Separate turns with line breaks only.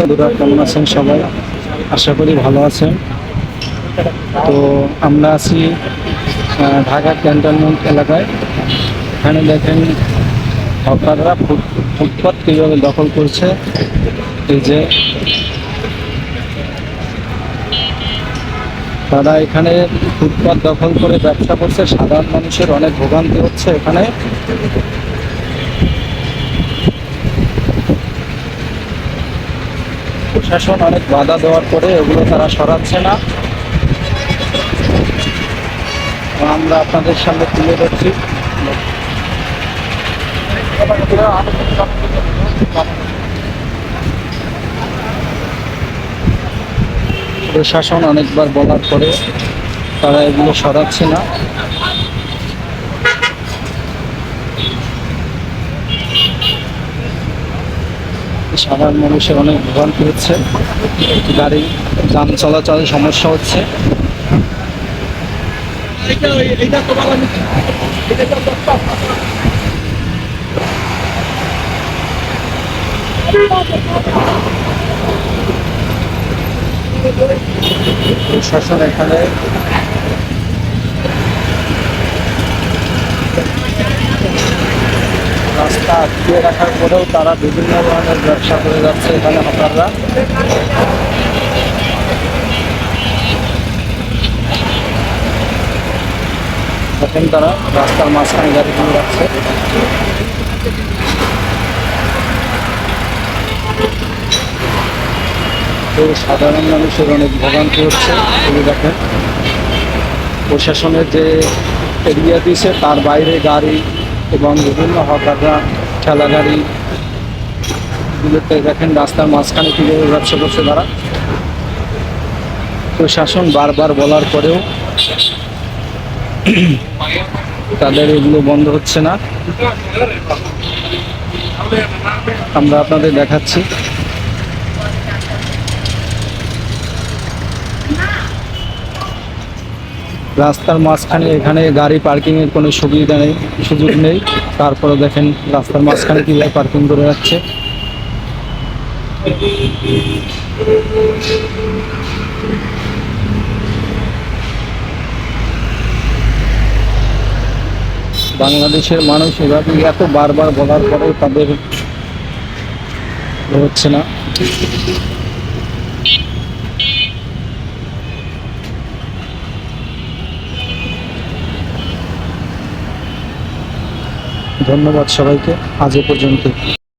বন্ধুরা, কেমন আছেন সবাই? আশা করি ভালো আছেন। তো আমরা আছি ঢাকা ক্যান্টনমেন্ট এলাকায়। এখানে দেখেন হকাররা ফুট, ফুটপাত কীভাবে দখল করছে। এই যে তারা এখানে ফুটপাত দখল করে ব্যবসা করছে। সাধারণ মানুষের অনেক ভোগান্তি হচ্ছে এখানে। প্রশাসন অনেক বাধা দেওয়ার পরে ওগুলো তারা সরাচ্ছে না। আমরা আপনাদের সামনে তুলে ধরছি। প্রশাসন অনেকবার বলার পরে তারা এগুলো সরাচ্ছে না। সাধারণ মানুষের অনেক ভোগান্তি হচ্ছে। গাড়ি যান চলাচলের সমস্যা হচ্ছে। প্রশাসন এখানে রাস্তা আটকিয়ে রাখার পরেও তারা বিভিন্ন ধরনের ব্যবসা করে যাচ্ছে এখানে হকাররা দেখেন তারা রাস্তার মাঝখানে গাড়ি যাচ্ছে। তো সাধারণ মানুষের অনেক ভোগান্তি হচ্ছে এগুলো দেখেন। প্রশাসনের যে এরিয়া দিয়েছে, তার বাইরে গাড়ি এবং বিভিন্ন হকাররা ঠেলা গাড়ি দেখেন রাস্তার মাঝখানে কীভাবে ব্যবসা করছে তারা। প্রশাসন বারবার বলার পরেও তাদের এগুলো বন্ধ হচ্ছে না। আমরা আপনাদের দেখাচ্ছি। রাস্তার মাঝখানে এখানে গাড়ি পার্কিং এর কোনো সুবিধা নেই, সুযোগ নেই। তারপরে দেখেন রাস্তার মাঝখানে কীভাবে পার্কিং করে যাচ্ছে বাংলাদেশের মানুষ এভাবে এত বারবার বলার পরেও তাদের হচ্ছে না। ধন্যবাদ সবাইকে। আজ এ পর্যন্ত